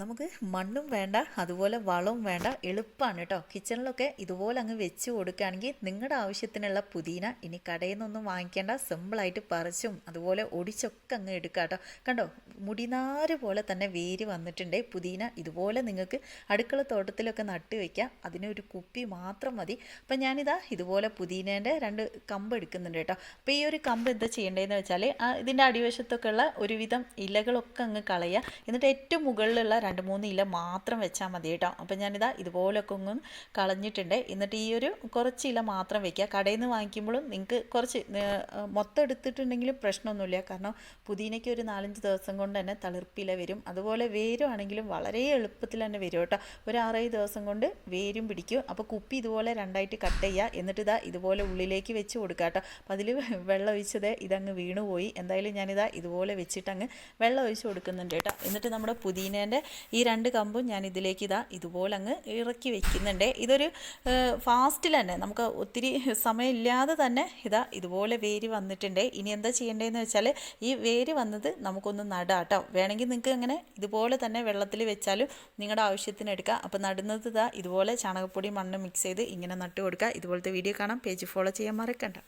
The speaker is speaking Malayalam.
നമുക്ക് മണ്ണും വേണ്ട അതുപോലെ വളവും വേണ്ട എളുപ്പമാണ് കേട്ടോ. കിച്ചണിലൊക്കെ ഇതുപോലെ അങ്ങ് വെച്ച് കൊടുക്കുകയാണെങ്കിൽ നിങ്ങളുടെ ആവശ്യത്തിനുള്ള പുതിന ഇനി കടയിൽ നിന്നൊന്നും വാങ്ങിക്കേണ്ട സിമ്പിളായിട്ട് പറിച്ചും അതുപോലെ ഒടിച്ചൊക്കെ അങ്ങ് എടുക്കുക കേട്ടോ. കണ്ടോ മുടിനാര് പോലെ തന്നെ വേര് വന്നിട്ടുണ്ട്. പുതിന ഇതുപോലെ നിങ്ങൾക്ക് അടുക്കള തോട്ടത്തിലൊക്കെ നട്ട് വയ്ക്കാം അതിനൊരു കുപ്പി മാത്രം മതി. അപ്പം ഞാനിതാ ഇതുപോലെ പുതിനേന്റെ രണ്ട് കമ്പ് എടുക്കുന്നുണ്ട് കേട്ടോ. അപ്പോൾ ഈ ഒരു കമ്പ് എന്താ ചെയ്യേണ്ടതെന്ന് വെച്ചാൽ ഇതിന്റെ അടിവശത്തൊക്കെ ഉള്ള ഒരുവിധം ഇലകളൊക്കെ അങ്ങ് കളയുക. എന്നിട്ട് ഏറ്റവും മുകളിലുള്ള രണ്ട് മൂന്ന് ഇല മാത്രം വെച്ചാൽ മതി കേട്ടോ. അപ്പം ഞാനിതാ ഇതുപോലൊക്കെ ഒന്നും കളഞ്ഞിട്ടുണ്ട്. എന്നിട്ട് ഈ ഒരു കുറച്ച് ഇല മാത്രം വെക്കുക. കടയിൽ നിന്ന് വാങ്ങിക്കുമ്പോഴും നിങ്ങൾക്ക് കുറച്ച് മൊത്തം എടുത്തിട്ടുണ്ടെങ്കിലും പ്രശ്നമൊന്നുമില്ല. കാരണം പുതിനയ്ക്ക് ഒരു നാലഞ്ച് ദിവസം കൊണ്ട് തന്നെ തളിർപ്പില വരും. അതുപോലെ വേരുവാണെങ്കിലും വളരെ എളുപ്പത്തിൽ തന്നെ വരും കേട്ടോ. ഒരു ആറേഴ് ദിവസം കൊണ്ട് വേരും പിടിക്കും. അപ്പോൾ കുപ്പി ഇതുപോലെ രണ്ടായിട്ട് കട്ട് ചെയ്യുക. എന്നിട്ട് ഇതാ ഇതുപോലെ ഉള്ളിലേക്ക് വെച്ച് കൊടുക്കുക കേട്ടോ. അപ്പോൾ അതിൽ വെള്ളം ഒഴിച്ചത് ഇതങ്ങ് വീണുപോയി. എന്തായാലും ഞാനിതാ ഇതുപോലെ വെച്ചിട്ടങ്ങ് വെള്ളം ഒഴിച്ച് കൊടുക്കുന്നുണ്ട് കേട്ടോ. എന്നിട്ട് നമ്മുടെ പുതിനേന്റെ ഈ രണ്ട് കമ്പും ഞാൻ ഇതിലേക്ക് ഇതാ ഇതുപോലെ അങ്ങ് ഇറക്കി വെക്കുന്നുണ്ട്. ഇതൊരു ഫാസ്റ്റിൽ തന്നെ നമുക്ക് ഒത്തിരി സമയമില്ലാതെ തന്നെ ഇതാ ഇതുപോലെ വേര് വന്നിട്ടുണ്ട്. ഇനി എന്താ ചെയ്യേണ്ടതെന്ന് വെച്ചാൽ ഈ വേര് വന്നത് നമുക്കൊന്ന് നടാട്ടോ. വേണമെങ്കിൽ നിങ്ങൾക്ക് അങ്ങനെ ഇതുപോലെ തന്നെ വെള്ളത്തിൽ വെച്ചാലും നിങ്ങളുടെ ആവശ്യത്തിന് എടുക്കുക അപ്പോൾ നടുന്നത് ഇതാ ഇതുപോലെ ചാണകപ്പൊടി മണ്ണ് മിക്സ് ചെയ്ത് ഇങ്ങനെ നട്ട് കൊടുക്കുക ഇതുപോലത്തെ വീഡിയോ കാണാം. പേജ് ഫോളോ ചെയ്യാൻ മറക്കണ്ട.